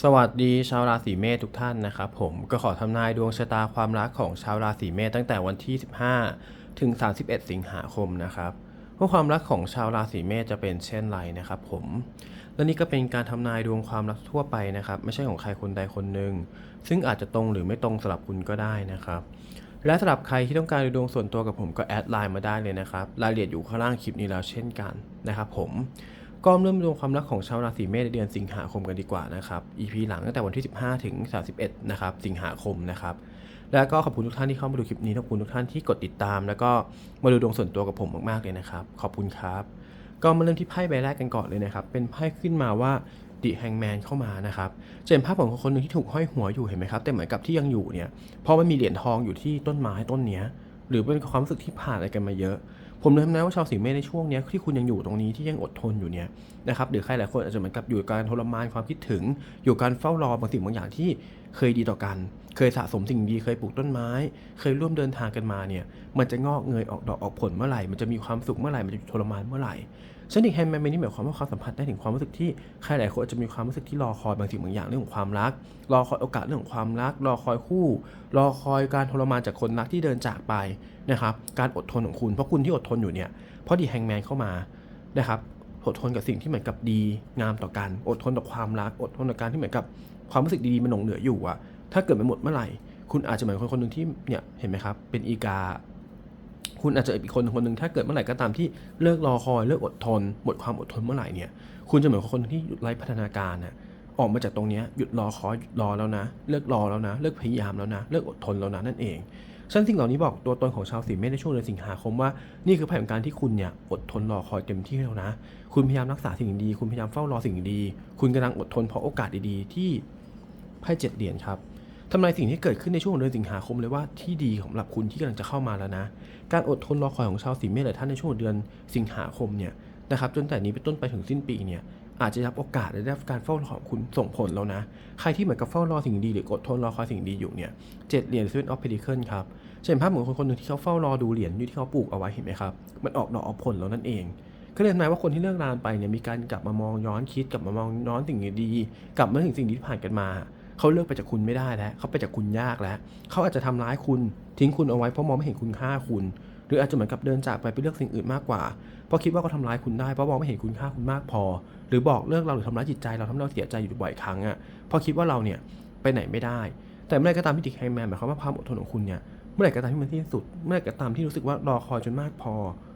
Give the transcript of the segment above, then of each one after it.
สวัสดีชาวราศีเมษทุกท่านนะครับผมก็ขอทำนายดวงชะตาความรักของชาวราศีเมษตั้งแต่วันที่ 15 ถึง 31 สิงหาคมนะครับว่าความรักของชาวราศีเมษจะเป็นเช่นไรนะครับผมและนี่ก็เป็นการทำนายดวงความรักทั่วไปนะครับ ไม่ใช่ของใครคนใดคนหนึ่งซึ่งอาจจะตรงหรือไม่ตรงสำหรับคุณก็ได้นะครับ และสำหรับใครที่ต้องการดูดวงส่วนตัวกับผมก็แอดไลน์มาได้เลยนะครับรายละเอียดอยู่ข้างล่างคลิปนี้แล้วเช่นกันนะครับผม ก็เริ่มดวงความรักของชาวราศีเมษในเดือนสิงหาคมกันดีกว่านะครับ EP หลังตั้งแต่วันที่ 15 ถึง 31 นะครับ สิงหาคมนะครับ แล้วก็ขอบคุณทุกท่านที่เข้ามาดูคลิปนี้ขอบคุณทุกท่านที่กดติดตาม แล้วก็มาดูดวงส่วนตัวกับผมมากๆเลยนะครับ ขอบคุณครับ ก็มาเริ่มที่ไพ่ใบแรกกันก่อนเลยนะครับ เป็นไพ่ขึ้นมาว่าดิแฮงแมนเข้ามานะครับจะเห็นภาพของคนคนหนึ่งที่ถูกห้อยหัวอยู่เห็นไหมครับ แต่เหมือนกับที่ยังอยู่เนี่ยเพราะมันมีเหรียญทองอยู่ที่ต้นไม้ต้นเนี้ยหรือเป็นความรู้สึกที่ผ่านอะไรกันมาเยอะ ผมเลยทำนายว่าชาวสีเมษในช่วงนี้ที่คุณยังอยู่ตรงนี้ที่ยังอดทนอยู่เนี่ยนะครับหรือใครหลายคนอาจจะเหมือนกับอยู่การทรมานความคิดถึง อยู่การเฝ้ารอบางสิ่งบางอย่างที่เคยดีต่อกัน เคยสะสมสิ่งดีเคยปลูกต้นไม้ เคยร่วมเดินทางกันมาเนี่ยมันจะงอกเงยออกดอกออกผลเมื่อไหร่ มันจะมีความสุขเมื่อไหร่มันจะทรมานเมื่อไหร่ ฉันอีกแฮนด์แมนนี่หมายความว่าเขาสัมผัสได้ถึงความรู้สึกที่ใครหลายคนอาจจะมีความรู้สึกที่รอคอยบางสิ่งบางอย่างเรื่องของความรัก รอคอยโอกาสเรื่องของความรัก รอคอยคู่ รอคอยการทรมานจากคนรักที่เดินจากไปนะครับการอดทนของคุณเพราะคุณที่อดทนอยู่เนี่ยเพราะดีแฮงแมนเข้ามานะครับอดทนกับสิ่งที่เหมือนกับดีงามต่อกัน อดทนต่อความรัก อดทนต่อการที่เหมือนกับความรู้สึกดีๆมันหลงเหลืออยู่อะถ้าเกิดมันหมดเมื่อไหร่ คุณอาจจะเหมือนคนคนหนึ่งที่เนี่ยเห็นไหมครับเป็นอีกา คุณอาจจะอีกคนคนหนึ่งถ้าเกิดเมื่อไหร่ก็ตามที่เลิกรอคอยเลิกอดทนหมดความอดทนเมื่อไหร่เนี่ย คุณจะเหมือนคนที่หยุดไร้พัฒนาการนะออกมาจากตรงนี้หยุดรอคอยหยุดรอแล้วนะ เลิกรอแล้วนะ เลิกพยายามแล้วนะ เลิกอดทนแล้วนะนั่นเองฉันสิ่งเหล่านี้บอกตัวตนของชาวสิงห์เมษในช่วงเดือนสิงหาคมว่านี่คือแผนการที่คุณเนี่ยอดทนรอคอยเต็มที่แล้วนะ คุณพยายามรักษาสิ่งดี คุณพยายามเฝ้ารอสิ่งดี คุณกำลังอดทนเพราะโอกาสดีๆที่ไพ่เจ็ดเหรียญครับ ทำลายสิ่งที่เกิดขึ้นในช่วงเดือนสิงหาคมเลยว่าที่ดีสำหรับคุณที่กำลังจะเข้ามาแล้วนะ การอดทนรอคอยของชาวสิงห์เมษหลายท่านในช่วงเดือนสิงหาคมเนี่ยนะครับจนแต่นี้เป็นต้นไปถึงสิ้นปีเนี่ยอาจจะรับโอกาสและได้รับการเฝ้ารอของคุณส่งผลแล้วนะ ใครที่เหมือนกับเฝ้ารอสิ่งดีหรืออดทนรอคอยสิ่งดีอยู่เนี่ยเจ็ดเหรียญ Seven of Pentacles ครับจะเห็นภาพเหมือนคนคนหนึ่งที่เขาเฝ้ารอดูเหรียญอยู่ที่เขาปลูกเอาไว้เห็นไหมครับมันออกดอกออกผลแล้วนั่นเองก็เลยทำนายว่าคนที่เลิกรานไปเนี่ยมีการกลับมามองย้อนคิดกลับมามองย้อนสิ่งดี กลับมาถึงสิ่งที่ผ่านกันมา เขาเลิกไปจากคุณไม่ได้แล้วเขาไปจากคุณยากแล้วเขาอาจจะทำร้ายคุณทิ้งคุณเอาไว้เพราะมองไม่เห็นคุณค่าคุณ หรืออาจจะเหมือนกับเดินจากไปไปเลือกสิ่งอื่นมากกว่า เพราะคิดว่าเขาทำร้ายคุณได้เพราะมองไม่เห็นคุณค่าคุณมากพอ หรือบอกเลิกเราหรือทำร้ายจิตใจเราทำให้เราเสียใจอยู่บ่อยครั้งอะเพราะคิดว่าเราเนี่ยไปไหนไม่ได้ แต่เมื่อไหรก็ตามที่ดิแฮงแมนหมายความว่าความอดทนของคุณเนี่ยเมื่อไหร่ก็ตามที่มันสิ้นสุด เมื่อไหร่ก็ตามที่รู้สึกว่ารอคอยจนมากพอ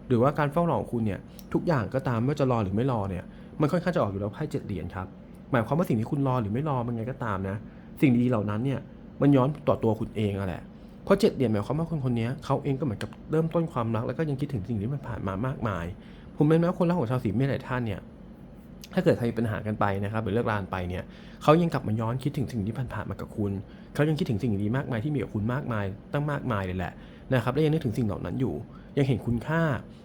หรือว่าการเฝ้ารอของคุณเนี่ยทุกอย่างก็ตามไม่ว่าจะรอหรือไม่รอเนี่ยมันค่อนข้างจะออกอยู่แล้วไพ่เจ็ดเหรียญครับ หมายความว่าสิ่งที่คุณรอหรือไม่รอมันไงก็ตามนะ สิ่งดีๆเหล่านั้นเนี่ยมันย้อนต่อตัวคุณเองอะแหละเพราะเจ็ดเหรียญหมายความว่าคนคนนี้เขาเองก็เหมือนกับเริ่มต้นความรักแล้วก็ยังคิดถึงสิ่งที่มันผ่านมามากมาย ผมเป็นแม้ว่าคนรักของชาวสีเมษหลายท่านเนี่ยถ้าเกิดใครมีปัญหากันไปนะครับหรือเลิกลาไปเนี่ยเขายังกลับมาย้อนคิดถึงสิ่งที่ผ่านๆมากับคุณเขายังคิดถึงสิ่งดีมากมายที่มีกับคุณมากมายตั้งมากมายเลยแหละนะครับและยังนึกถึงสิ่งเหล่านั้นอยู่ ยังเห็นคุณค่า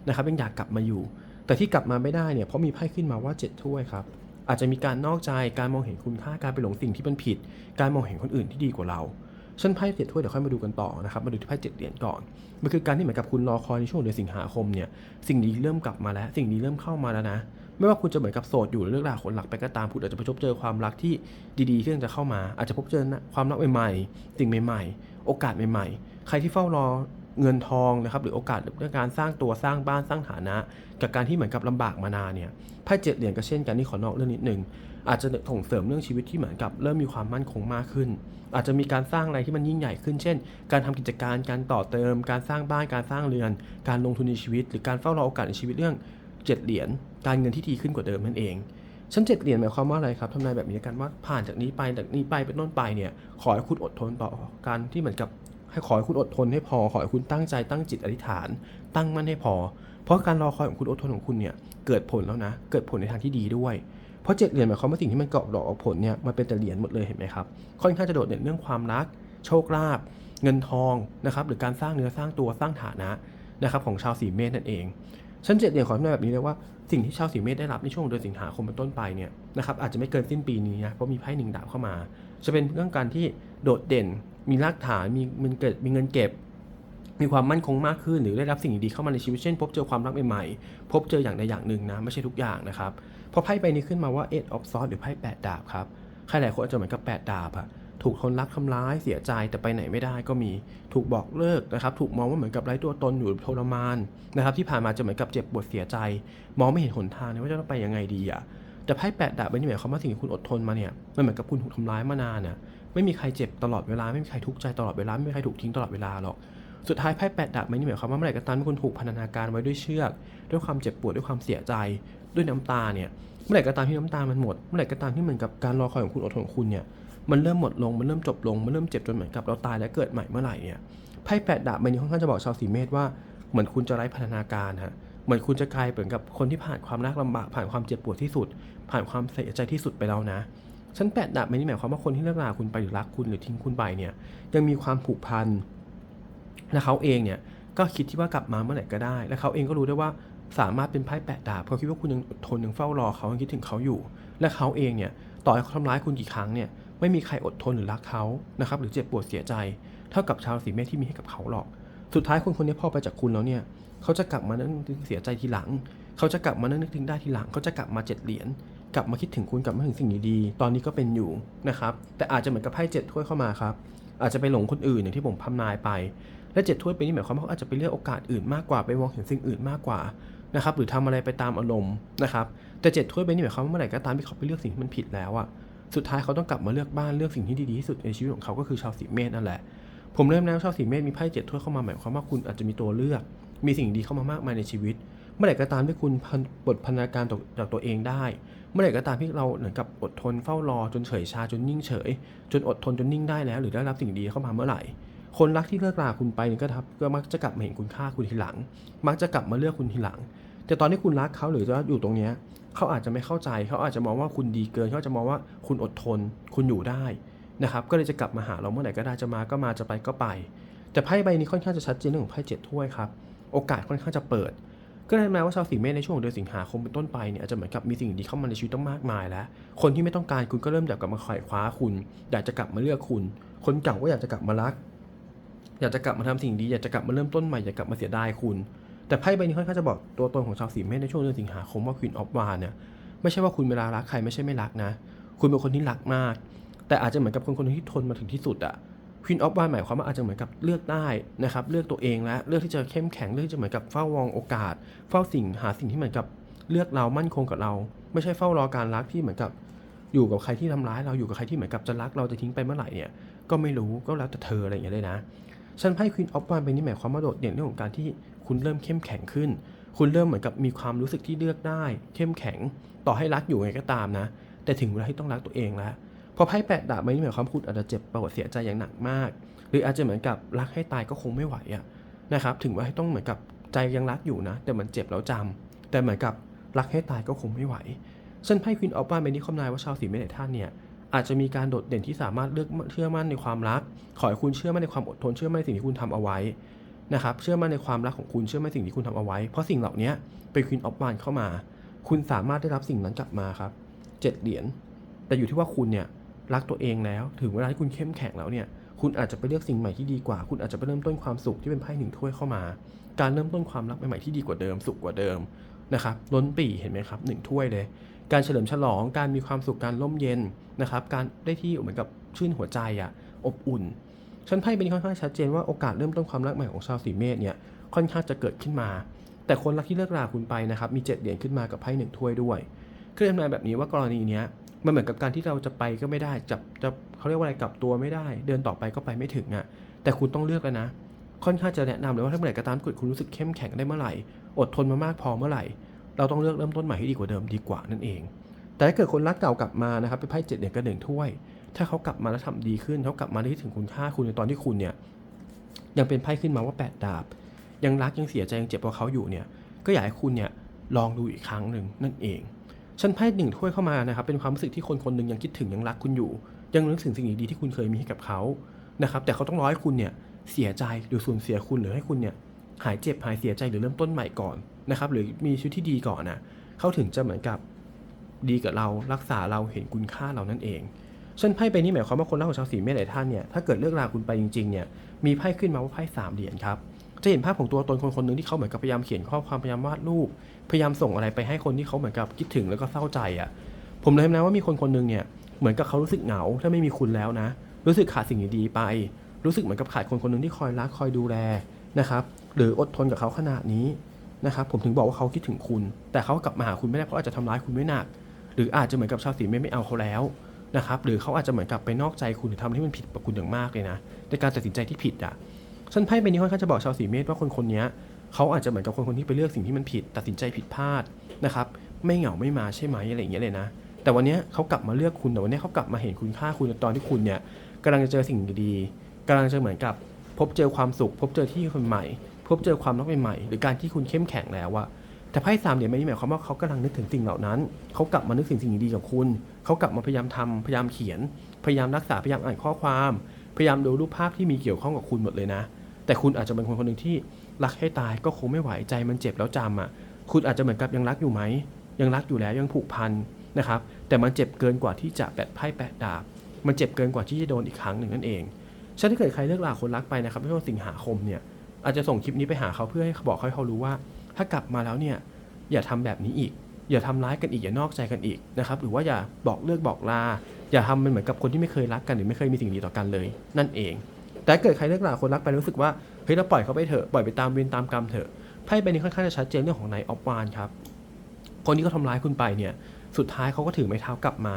นะครับยังอยากกลับมาอยู่ แต่ที่กลับมาไม่ได้เนี่ยเพราะมีไพ่ขึ้นมาว่าเจ็ดถ้วยครับ อาจจะมีการนอกใจการมองเห็นคุณค่าการไปหลงสิ่งที่มันผิด การมองเห็นคนอื่นที่ดีกว่าเราฉันไพ่เจ็ดถ้วยเดี๋ยวค่อยมาดูกันต่อนะครับมาดูที่ไพ่เจ็ดเหรียญก่อนมันคือการที่เหมือนกับคุณรอคอยในช่วงเดือนสิงหาคมเนี่ยสิ่งดีเริ่มกลับมาแล้ว สิ่งดีเริ่มเข้ามาแล้วนะ ไม่ว่าคุณจะเหมือนกับโสดอยู่หรือเลิกราคนหลักไปก็ตามคุณอาจจะไปพบเจอความรักที่ดีๆที่กำลังจะเข้ามา อาจจะพบเจอความรักใหม่ๆสิ่งใหม่ๆ โอกาสใหม่ ๆ ใครที่เฝ้ารอเงินทองนะครับหรือโอกาสเรื่องการสร้างตัวสร้างบ้านสร้างฐานะ กับการที่เหมือนกับลำบากมานานเนี่ยไพ่เจ็ดเหรียญก็เช่นกันนี่ขอนอกเรื่องนิดนึงอาจจะส่งเสริมเรื่องชีวิตที่เหมือนกับเริ่มมีความมั่นคงมากขึ้น อาจจะมีการสร้างอะไรที่มันยิ่งใหญ่ขึ้น เช่น การทำกิจการการต่อเติม การสร้างบ้านการสร้างเรือน การลงทุนในชีวิต หรือการเฝ้ารอโอกาสในชีวิตเรื่องเจ็ดเหรียญการเงินที่ดีขึ้นกว่าเดิมนั่นเองชั้นเจ็ดเหรียญหมายความว่าอะไรครับทำนายแบบนี้กันว่าผ่านจากนี้ไปจากนี้ไปเป็นต้นไปเนี่ยขอให้คุณอดทนต่อการที่เหมือนกับให้ขอให้คุณอดทนให้พอขอให้คุณตั้งใจตั้งจิตอธิษฐาน ตั้งมั่นให้พอ เพราะการรอคอยของคุณอดทนของคุณเนี่ยเกิดผลแล้วนะ เกิดผลในทางที่ดีด้วย เพราะเจ็ดเหรียญหมายความว่าสิ่งที่มันเกาะดอกออกผลเนี่ยมันเป็นแต่เหรียญหมดเลยเห็นไหมครับ ค่อนข้างจะโดดเด่นเรื่องความรัก โชคลาภเงินทองนะครับหรือการสร้างเนื้อสร้างตัวสร้างฐานะนะครับของชาวสีเมษนั่นเองชั้นเจ็ดเหรียญขอทำนายแบบนี้เลยว่าสิ่งที่ชาวสีเมษได้รับในช่วงเดือนสิงหาคมเป็นต้นไปเนี่ยนะครับอาจจะไม่เกินสิ้นปีนี้นะเพราะมีไพ่หนึ่งดาบเข้ามา จะเป็นเรื่องการที่โดดเด่น มีรากฐานมีเงินเกิดมีเงินเก็บ มีความมั่นคงมากขึ้นหรือได้รับสิ่งดีๆเข้ามาในชีวิตเช่นพบเจอความรักใหม่ๆพบเจออย่างใดอย่างหนึ่งนะไม่ใช่ทุกอย่างนะครับพอไพ่ใบนี้ขึ้นมาว่า eight of swords หรือไพ่แปดดาบครับใครหลายคนอาจจะเหมือนกับแปดดาบอะถูกคนรักทำร้ายเสียใจแต่ไปไหนไม่ได้ก็มีถูกบอกเลิกนะครับ ถูกมองว่าเหมือนกับไร้ตัวตนอยู่ทรมานนะครับ ที่ผ่านมาจะเหมือนกับเจ็บปวดเสียใจ มองไม่เห็นหนทางเลยว่าจะต้องไปยังไงดีอะแต่ไพ่แปดดาบไม่ได้หมายความว่าสิ่งที่คุณอดทนมาเนี่ยมันเหมือนกับคุณถูกทำร้ายมานานน่ะไม่มีใครเจ็บตลอดเวลาไม่มีใครทุกข์ใจตลอดเวลาไม่มีใครถูกทิ้งตลอดเวลาหรอก สุดท้ายไพ่แปดดาบไม่ได้หมายความว่าเมื่อไหร่ก็ตามที่คุณถูกพันธนาการไว้ด้วยเชือก ด้วยความเจ็บปวดด้วยความเสียใจ ด้วยน้ำตาเนี่ยเมื่อไหร่ก็ตามที่น้ำตามันหมด เมื่อไหร่ก็ตามที่เหมือนกับการรอคอยของคุณอดทนของคุณเนี่ยมันเริ่มหมดลงมันเริ่มจบลงมันเริ่มเจ็บจนเหมือนกับเราตายและเกิดใหม่เมื่อไหร่เนี่ยไพ่แปดดาบใบนี้ค่อนข้างจะบอกชาวสีเมษว่าเหมือนคุณจะไร้พันธนาการฮะเหมือนคุณจะกลายเหมือนกับคนที่ผ่านความยากลำบากผ่านความเจ็บปวดที่สุด ผ่านความเสียใจที่สุดไปแล้วนะฉันแปดดาบไม่ได้หมายความว่าคนที่เลิกลาคุณไปหรือรักคุณหรือทิ้งคุณไปเนี่ยยังมีความผูกพัน และเขาเองเนี่ยก็คิดที่ว่ากลับมาเมื่อไหร่ก็ได้ และเขาเองก็รู้ได้ว่าสามารถเป็นไพ่แปดดาบเพราะคิดว่าคุณยังอดทนยังเฝ้ารอเขายังคิดถึงเขาอยู่ และเขาเองเนี่ยต่อให้เขาทำร้ายคุณกี่ครั้งเนี่ยไม่มีใครอดทนหรือรักเขานะครับหรือเจ็บปวดเสียใจ เท่ากับชาวสีเมษที่มีให้กับเขาหรอก สุดท้ายคนคนนี้พอไปจากคุณแล้วเนี่ยเขาจะกลับมานึกถึงเสียใจทีหลัง เขาจะกลับมานึกถึงได้ทีหลัง เขาจะกลับมาเจ็ดเหรียญกลับมาคิดถึงคุณกลับมาถึงสิ่งดีๆตอนนี้ก็เป็นอยู่นะครับแต่อาจจะเหมือนกับไพ่เจ็ดถ้วยเข้ามาครับอาจจะไปหลงคนอื่นอย่างที่ผมพำนายไป และเจ็ดถ้วยไปนี่หมายความว่าเขาอาจจะไปเลือกโอกาสอื่นมากกว่าไปมองเห็นสิ่งอื่นมากกว่านะครับหรือทำอะไรไปตามอารมณ์นะครับแต่เจ็ดถ้วยไปนี่หมายความว่าเมื่อไหร่ก็ตามที่เขาไปเลือกสิ่งที่มันผิดแล้วอะสุดท้ายเขาต้องกลับมาเลือกบ้านเลือกสิ่งที่ดีที่สุดในชีวิตของเขาก็คือชาวสีเมษนั่นแหละผมเริ่มแล้วชาวสีเมษมีไพ่เจ็ดถ้วยเข้ามาหมายความว่าคุณอาจจะมีตัวเลือก มีสิ่งดีเข้ามามากมายในชีวิต เมื่อไหร่ก็ตามที่คุณบทพันธนาการจากตัวเองได้ เมื่อไหร่ก็ตามที่เราเหมือนกับอดทนเฝ้ารอจนเฉยชาจนนิ่งเฉย จนอดทนจนนิ่งได้แล้ว หรือได้รับสิ่งดีเข้ามาเมื่อไหร่ คนรักที่เลิกราคุณไปเนี่ยก็ทับก็มักจะกลับมาเห็นคุณค่าคุณทีหลัง มักจะกลับมาเลือกคุณทีหลัง แต่ตอนที่คุณรักเขาหรือว่าอยู่ตรงเนี้ยเขาอาจจะไม่เข้าใจเขาอาจจะมองว่าคุณดีเกินเขาอาจจะมองว่าคุณอดทน คุณอยู่ได้นะครับก็เลยจะกลับมาหาเราเมื่อไหร่ก็ได้จะมาก็มาจะไปก็ไป แต่ไพ่ใบนี้ค่อนข้างจะชัดเจนเรื่องของไพ่เจ็ดถ้วยครับโอกาสค่อนข้างจะเปิด ก็เลยม้ว่าชาวสีเมษในช่วงของเดือนสิงหาคมเป็นต้นไปเนี่ยอาจจะเหมือนกับมีสิ่งดีเข้ามาในชีวิตต้องมากมายแล้ว คนที่ไม่ต้องการคุณก็เริ่มอยากกลับมาขวายคว้าคุณ อยากจะกลับมาเลือกคุณ คนเก่าก็อยากจะกลับมารัก อยากจะกลับมาทำสิ่งดีอยากจะกลับมาเริ่มต้นใหม่อยากกลับมาเสียดายคุณ แต่ไพ่ใบนี้ค่อนข้างจะบอกตัวตนของชาวสีเมษในช่วงเดือนสิงหาคมว่า Queen of Wands เนี่ยไม่ใช่ว่าคุณเวลารักใครไม่ใช่ไม่รักนะ คุณเป็นคนที่รักมาก แต่อาจจะเหมือนกับคนคนที่ทนมาถึงที่สุดอะ Queen of Wands หมายความว่าอาจจะเหมือนกับเลือกได้นะครับเลือกตัวเองและเลือกที่จะเข้มแข็งเลือกที่จะเหมือนกับเฝ้าวองโอกาส เฝ้าสิ่งหาสิ่งที่เหมือนกับเลือกเรามั่นคงกับเรา ไม่ใช่เฝ้ารอการรักที่เหมือนกับอยู่กับใครที่ทำร้ายเราอยู่กับใครที่เหมือนกับจะรักเราจะทิ้งไปเมื่อไหร่เนี่ยก็ไม่รู้ก็แล้วแต่เธออะไรอย่างเงี้ยเลยนะ ฉันไพ่ Queen of Wands ไปนี่หมายความว่าโดดเด่นเรื่องของการที่คุณเริ่มเข้มแข็งขึ้น คุณเริ่มเหมือนกับมีความรู้สึกที่เลือกได้ เข้มแข็ง ต่อให้รักอยู่ไงก็ตามนะ แต่ถึงเวลาที่ต้องรักตัวเองแล้ว พอไพ่แปดดาบไม่ได้หมายความคุณอาจจะเจ็บปวดเสียใจอย่างหนักมาก หรืออาจจะเหมือนกับรักให้ตายก็คงไม่ไหวอะนะครับ ถึงว่าให้ต้องเหมือนกับใจยังรักอยู่นะ แต่มันเจ็บแล้วจำแต่เหมือนกับรักให้ตายก็คงไม่ไหวฉันไพ่ควีนออฟวานใบนี้คำนายว่าชาวสีเมษหลท่านเนี่ย อาจจะมีการโดดเด่นที่สามารถเลือกเชื่อมั่นในความรัก ขอให้คุณเชื่อมั่นในความอดทนเชื่อมั่นในสิ่งที่คุณทำเอาไว้นะครับเชื่อมั่นในความรักของคุณเชื่อมั่นในสิ่งที่คุณทำเอาไว้ เพราะสิ่งเหล่านี้เป็นควีนออฟวานเข้ามา คุณสามารถได้รับสิ่งนั้นกลับมาครับเจ็ดเหรียญแต่อยู่ที่ว่าคุณเนี่ยรักตัวเองแล้ว ถึงเวลาที่คุณเข้มแข็งแล้วเนี่ยคุณอาจจะไปเลือกสิ่งใหม่ที่ดีกว่า คุณอาจจะไปเริ่มต้นความสุขที่เป็นไพ่หนึ่งถ้วยเข้ามา การเริ่มต้นความรักใหม่ๆที่ดีกว่าเดิมสุขกว่าเดิมนะครับล้นปีเห็นไหมครับหนึ่งถ้วยเลย การเฉลิมฉลอง การมีความสุข การร่มเย็นนะครับ การได้ที่เหมือนกับชื่นหัวใจอะอบอุ่นฉันไพ่เป็นค่อนข้างชัดเจนว่าโอกาสเริ่มต้นความรักใหม่ของชาวสีเมษเนี่ยค่อนข้างจะเกิดขึ้นมา แต่คนรักที่เลิกราคุณไปนะครับมีเจ็ดเหรียญขึ้นมากับไพ่หนึ่งถ้วยด้วยคือทำนายแบบนี้ว่ากรณีเนี้ยมันเหมือนกับการที่เราจะไปก็ไม่ได้จับจะเขาเรียกว่าอะไรกลับตัวไม่ได้ เดินต่อไปก็ไปไม่ถึงอะ่ะแต่คุณต้องเลือกแล้วนะ ค่อนข้างจะแนะนำเลยว่าถ้าเมื่อไหร่ก็ตามกิดคุณรู้สึกเข้มแข็งได้เมื่อไหร่ อดทนมามากพอเมื่อไหร่ เราต้องเลือกเริ่มต้นใหม่ให้ดีกว่าเดิมดีกว่านั่นเอง แต่ถ้าเกิดคนรักเก่ากลับมานะครับเป็นไพ่เจ็ดเหรียกับหนึ่งถ้วย ถ้าเขากลับมาแล้วทำดีขึ้นเขากลับมาได้ถึงคุณค่าคุณในตอนที่คุณเนี่ยยังเป็นไพ่ขึ้นมาว่าแปดดาบ ยังรักยังเสียใจยังเจ็บเพราะเขาอยู่เนี่ยก็อยากให้คุณเนี่ยลองดูอีกครั้งหนึ่งนั่นเองฉันไพ่หนึ่งถ้วยเข้ามานะครับเป็นความรู้สึกที่คนคนหนึ่งยังคิดถึงยังรักคุณอยู่ ยังนึกถึงสิ่งดีๆที่คุณเคยมีให้กับเขานะครับแต่เขาต้องรอให้คุณเนี่ยเสียใจหรือสูญเสียคุณหรือให้คุณเนี่ยหายเจ็บหายเสียใจหรือเริ่มต้นใหม่ก่อน นะครับหรือมีชีวิตที่ดีก่อนนะเขาถึงจะเหมือนกับดีกับเรารักษาเราเห็นคุณค่าเรานั่นเองฉันไพ่ใบนี้หมายความว่าคนรักของชาวสีเมษหลายท่านเนี่ยถ้าเกิดเลิกราคุณไปจริงๆเนี่ยมีไพ่ขึ้นมาว่าไพ่สามเหรียญครับจะเห็นภาพของตัวตนคนคนหนึ่งที่เขาเหมือนกับพยายามเขียนข้อความพยายามวาดรูปพยายามส่งอะไรไปให้คนที่เขาเหมือนกับคิดถึงแล้วก็เศร้าใจอะ่ะผมเลยนะว่ามีคนคนหนึ่งเนี่ยเหมือนกับเขารู้สึกเหงาถ้าไม่มีคุณแล้วนะ รู้สึกขาดสิ่งดีๆไป รู้สึกเหมือนกับขาดคนคนหนึ่งที่คอยรักคอยดูแลนะครับหรืออดทนกับเขาขนาดนี้ นะครับผมถึงบอกว่าเขาคิดถึงคุณ แต่เขากลับมาหาคุณไม่ได้เพราะอาจจะทำร้ายคุณไม่หนัก หรืออาจจะเหมือนกับชาวสีเมษไม่เอาเขาแล้วนะครับหรือเขาอาจจะเหมือนกับไปนอกใจคุณหรือทำให้มันผิดกับคุณอย่างมากเลยนะในการตัดสินใจที่ผิดอะฉันไพ่ใบนี้ค่อนข้างจะบอกชาวสีเมษว่าคนคนนี้เขาอาจจะเหมือนกับคนคนที่ไปเลือกสิ่งที่มันผิด ตัดสินใจผิดพลาดนะครับไม่เหงาไม่มาใช่ไหมอะไรอย่างเงี้ยเลยนะ แต่วันนี้เขากลับมาเลือกคุณแต่วันนี้เขากลับมาเห็นคุณค่าคุณตอนที่คุณเนี่ยกำลังจะเจอสิ่งดีๆกำลังจะเหมือนกับพบเจอความสุข พบเจอที่คนใหม่ บเจอความรักใหม่ๆหรือการที่คุณเข้มแข็งแล้วอะแต่ไพ่สามเหรียญไม่ได้หมายความว่าเขากำลังนึกถึงสิ่งเหล่านั้น เขากลับมานึกถึงสิ่งดีๆกับคุณ เขากลับมาพยายามทำพยายามเขียน พยายามรักษาพยายามอ่านข้อความ พยายามดูรูปภาพที่มีเกี่ยวข้องกับคุณหมดเลยนะ แต่คุณอาจจะเป็นคนคนหนึ่งที่รักให้ตายก็คงไม่ไหวใจมันเจ็บแล้วจำอะ คุณอาจจะเหมือนกับยังรักอยู่ไหม ยังรักอยู่แล้วยังผูกพันนะครับ แต่มันเจ็บเกินกว่าที่จะแปดไพ่แปดดาบ มันเจ็บเกินกว่าที่จะโดนอีกครั้งหนึ่งนั่นเองฉะนั้นถ้าเกิดใครเลิกลาคนรักไปนะครับไม่ว่าสิงหาคมเนี่ย อาจจะส่งคลิปนี้ไปหาเขาเพื่อให้เขาบอกให้เขารู้ว่า ถ้ากลับมาแล้วเนี่ยอย่าทำแบบนี้อีก อย่าทำร้ายกันอีกอย่านอกใจกันอีกนะครับหรือว่าอย่าบอกเลิกบอกลา อย่าทำมันเหมือนกับคนที่ไม่เคยรักกันหรือไม่เคยมีสิ่งดีต่อกันเลย นั่นเอง แต่เกิดใครเลิกลาคนรักไปรู้สึกว่าเฮ้ยเราปล่อยเขาไปเถอะปล่อยไปตามเวรตามกรรมเถอะไพ่ใบนี้ค่อนข้างจะชัดเจนเรื่องของนายออฟวานครับคนที่เขาทำร้ายคุณไปเนี่ยสุดท้ายเขาก็ถือไม้เท้ากลับมา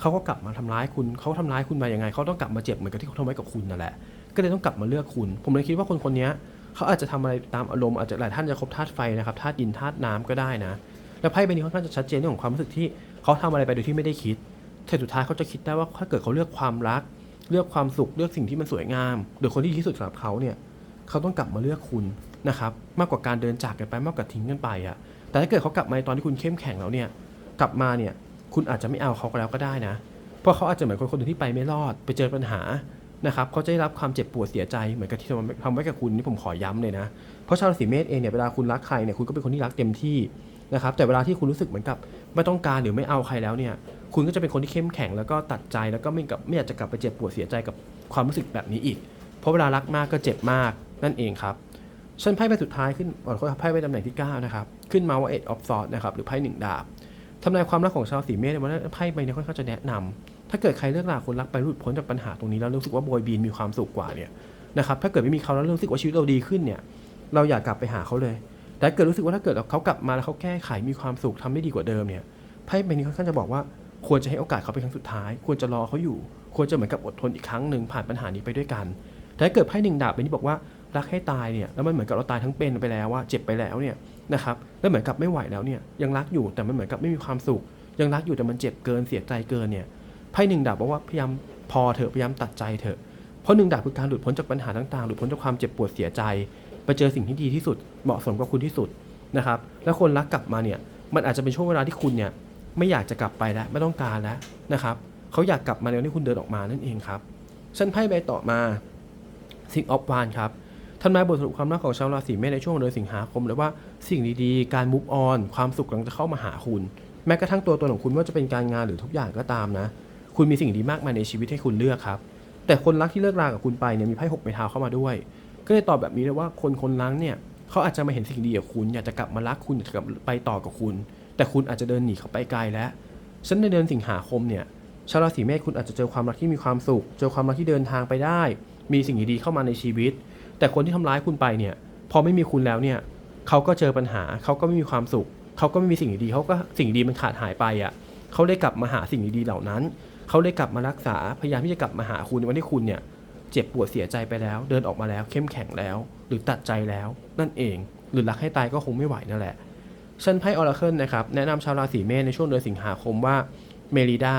เขาก็กลับมาทำร้ายคุณเขาทำร้ายคุณมายังไงเขาต้องกลับมาเจ็บเหมือนกับที่เขาทำไว้กับคุณนั่นแหละ ก็เลยต้องกลับมาเลือกคุณ ผมเลยคิดว่าคนคนนี้เขาอาจจะทำอะไรตามอารมณ์อาจจะหลายท่านจะครบธาตุไฟนะครับธาตุดินธาตุน้ำก็ได้นะ แล้วไพ่ใบนี้ค่อนข้างจะชัดเจนเรื่องของความรู้สึกที่เขาทำอะไรไปโดยที่ไม่ได้คิดแต่สุดท้ายเขาจะคิดได้ว่าถ้าเกิดเขาเลือกความรัก เลือกความสุขเลือกสิ่งที่มันสวยงามหรือคนที่ดีที่สุดสำหรับเขาเนี่ยเขาต้องกลับมาเลือกคุณนะครับมากกว่าการเดินจากกันไปมากกว่าทิ้งกันไปอะแต่ถ้าเกิดเขากลับมาตอนที่คุณเข้มแข็งแล้วเนี่ยกลับมาเนี่ยคุณอาจจะไม่เอาเขาก็แล้วก็ได้นะ เพราะเขาอาจจะเหมือนคนคนหนึ่งที่ไปไม่รอด ไปเจอปัญหา นะครับเขาจะได้รับความเจ็บปวดเสียใจเหมือนกับที่ทำไว้กับคุณนี่ผมขอย้ำเลยนะ เพราะชาวราศีเมษเองเนี่ยเวลาคุณรักใครเนี่ยคุณก็เป็นคนที่รักเต็มที่นะครับแต่เวลาที่คุณรู้สึกเหมือนกับไม่ต้องการหรือไม่เอาใครแล้วเนี่ยคุณก็จะเป็นคนที่เข้มแข็งแล้วก็ตัดใจแล้วก็ไม่กับไม่อยากจะกลับไปเจ็บปวดเสียใจกับความรู้สึกแบบนี้อีก เพราะเวลารักมากก็เจ็บมากนั่นเองครับฉันไพ่ใบสุดท้ายขึ้นอ๋อเขาไพ่ใบตำแหน่งที่9นะครับขึ้นมาว่า eight of swords นะครับหรือไพ่หนึ่งดาบทำนายความรักของชาวสีเมษในวันนั้นไพ่ใบนี้ค่อนข้างจะแนะนำ ถ้าเกิดใครเลือกลาคนรักไปหลุดพ้นจากปัญหาตรงนี้แล้วรู้สึกว่าโบยบีนมีความสุขกว่าเนี่ยนะครับถ้าเกิดไม่มีเขาแล้วรู้สึกว่าชีวิตเราดีขึ้นเนี่ยเราอยากกลับไปหาเขาเลย แต่เกิดรู้สึกว่าถ้าเกิดเขากลับมาแล้วเขาแก้ไขมีความสุขทำได้ดีกว่าเดิมเนี่ยไพ่ใบนี้ค่อนข้างจะบอกว่าควรจะให้โอกาสเขาเป็นครั้งสุดท้าย ควรจะรอเขาอยู่ ควรจะเหมือนกับอดทนอีกครั้งหนึ่งผ่านปัญหานี้ไปด้วยกัน แต่ถ้าเกิดไพ่หนึ่งดาบใบนี้บอกว่ารักให้ตายเนี่ยแล้วมันเหมือนกับเราตายทั้งเป็นไปแล้วว่าเจ็บไปแล้วเนี่ยนะครับแล้วเหมือนกับไม่ไหวแล้วเนี่ยยังรักอยู่แต่มันเหมือนกับไม่มีความสุข ยังรักอยู่แต่มันเจ็บเกินเสียใจเกินเนี่ย พ่หนึ่งดาบบอกว่าพยายามพอเถอะพยายามตัดใจเถอะเพราะหนึ่งดาบคือการหลุดพ้นจากปัญหาต่างๆหลุดพ้นจากความเจ็บปวดเสียใจ ไปเจอสิ่งที่ดีที่สุดเหมาะสมกับคุณที่สุดนะครับแล้วคนรักกลับมาเนี่ยมันอาจจะเป็นช่วงเวลาที่คุณเนี่ยไม่อยากจะกลับไปแล้วไม่ต้องการแล้วนะครับเขาอยากกลับมาในวันที่คุณเดินออกมานั่นเองครับฉันไพ่ใบต่อมาซิงออฟวานครับทำนายบทสรุปความรักของชาวราศีเมษในช่วงเดือนสิงหาคมเลยว่าสิ่งดีๆ การมุฟออนความสุขกำลังจะเข้ามาหาคุณ แม้กระทั่งตัวตนของคุณว่าจะเป็นการงานหรือทุกอย่างก็ตามนะ คุณมีสิ่งดีมากมายในชีวิตให้คุณเลือกครับ แต่คนรักที่เลิกรากับคุณไปเนี่ยมีไพ่หกไม้เท้าเข้ามาด้วย ก็เลยตอบแบบนี้เลยว่าคนคนรักเนี่ยเขาอาจจะมาเห็นสิ่งดีกับคุณ อยากจะกลับมารักคุณอยากจะกลับไปต่อกับคุณ แต่คุณอาจจะเดินหนีเขาไปไกลแล้วฉันในเดือนสิงหาคมเนี่ยชาวราศีเมษคุณอาจจะเจอความรักที่มีความสุข เจอความรักที่เดินทางไปได้ มีสิ่งดีๆเข้ามาในชีวิต แต่คนที่ทำร้ายคุณไปเนี่ย พอไม่มีคุณแล้วเนี่ยเขาก็เจอปัญหาเขาก็ไม่มีความสุขเขาก็ไม่มีสิ่งดีเขาก็สิ่งดีมันขาดหายไปอะเขาได้กลับมาหาสิ่งดีๆเหล่านั้น เขาได้กลับมารักษาพยายามที่จะกลับมาหาคุณในวันที่คุณเนี่ยเจ็บปวดเสียใจไปแล้ว เดินออกมาแล้ว เข้มแข็งแล้ว หรือตัดใจแล้ว นั่นเอง หรือรักให้ตายก็คงไม่ไหวนั่นแหละฉันไพ่ออราเคิลนะครับแนะนำชาวราศีเมษในช่วงเดือนสิงหาคมว่าเมริดา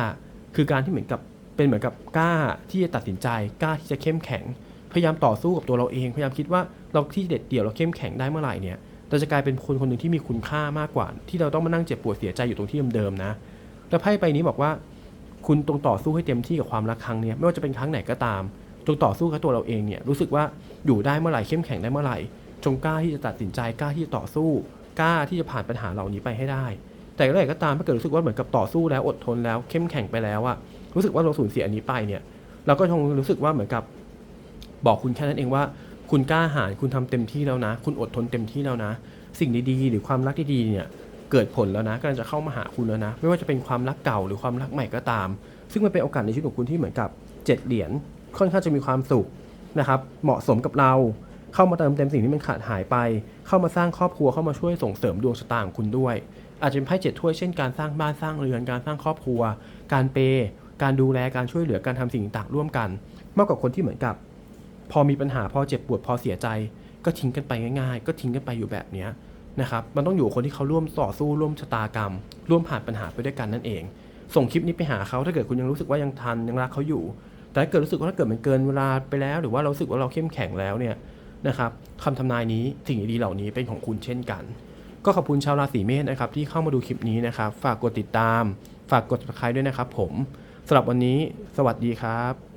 คือการที่เหมือนกับเป็นเหมือนกับกล้าที่จะตัดสินใจกล้าที่จะเข้มแข็ง พยายามต่อสู้กับตัวเราเอง พยายามคิดว่าเราที่เด็ดเดี่ยวเราเข้มแข็งได้เมื่อไหร่เนี่ยเราจะกลายเป็นคนคนหนึ่งที่มีคุณค่ามากกว่า ที่เราต้องมานั่งเจ็บปวดเสียใจอยู่ตรงที่เดิมๆนะแล้วไพ่ใบนี้บอกว่า คุณตรงต่อสู้ให้เต็มที่กับความรักครั้งนี้ไม่ว่าจะเป็นครั้งไหนก็ตามจงต่อสู้กับตัวเราเองเนี่ยรู้สึกว่าอยู่ได้เมื่อไหร่เข้มแข็งได้เมื่อไหร่ จงกล้าที่จะตัดสินใจกล้าที่จะต่อสู้กล้าที่จะผ่านปัญหาเหล่านี้ไปให้ได้ แต่เมื่อไหร่ก็ตามถ้าเกิดรู้สึกว่าเหมือนกับต่อสู้แล้วอดทนแล้วเข้มแข็งไปแล้วอะรู้สึกว่าเราสูญเสียอันนี้ไปเนี่ย เราก็คงรู้สึกว่าเหมือนกับ บอกคุณแค่นั้นเองว่า คุณกล้าหาญคุณทำเต็มที่แล้วนะ คุณอดทนเต็มที่แล้วนะ สิ่งดีๆ หรือความรักที่ดีเนี่ย เกิดผลแล้วนะกำลังจะเข้ามาหาคุณแล้วนะ ไม่ว่าจะเป็นความรักเก่าหรือความรักใหม่ก็ตาม ซึ่งมันเป็นโอกาสในชีวิตของคุณที่เหมือนกับเจ็ดเหรียญค่อนข้างจะมีความสุขนะครับเหมาะสมกับเราเข้ามาเติมเต็มสิ่งที่มันขาดหายไป เข้ามาสร้างครอบครัวเข้ามาช่วยส่งเสริมดวงชะตาของคุณด้วย อาจจะเป็นไพ่เจ็ดถ้วยเช่นการสร้างบ้านสร้างเรือนการสร้างครอบครัว การเปย์การดูแลการช่วยเหลือการทำสิ่งต่างร่วมกัน มากกว่าคนที่เหมือนกับ พอมีปัญหาพอเจ็บปวดพอเสียใจ ก็ทิ้งกันไปง่าย ๆ ก็ทิ้งกันไปอยู่แบบเนี้ย นะครับมันต้องอยู่คนที่เขาร่วมต่อสู้ร่วมชะตากรรม ร่วมผ่านปัญหาไปด้วยกันนั่นเอง ส่งคลิปนี้ไปหาเขาถ้าเกิดคุณยังรู้สึกว่ายังทันยังรักเขาอยู่ แต่ถ้าเกิดรู้สึกว่าถ้าเกิดมันเกินเวลาไปแล้ว หรือว่าเราสึกว่าเราเข้มแข็งแล้วเนี่ยนะครับคำทำนายนี้สิ่งดีเหล่านี้เป็นของคุณเช่นกัน ก็ขอบคุณชาวราศีเมษนะครับที่เข้ามาดูคลิปนี้นะครับฝากกดติดตาม ฝากกด subscribe ด้วยนะครับผมสำหรับวันนี้สวัสดีครับ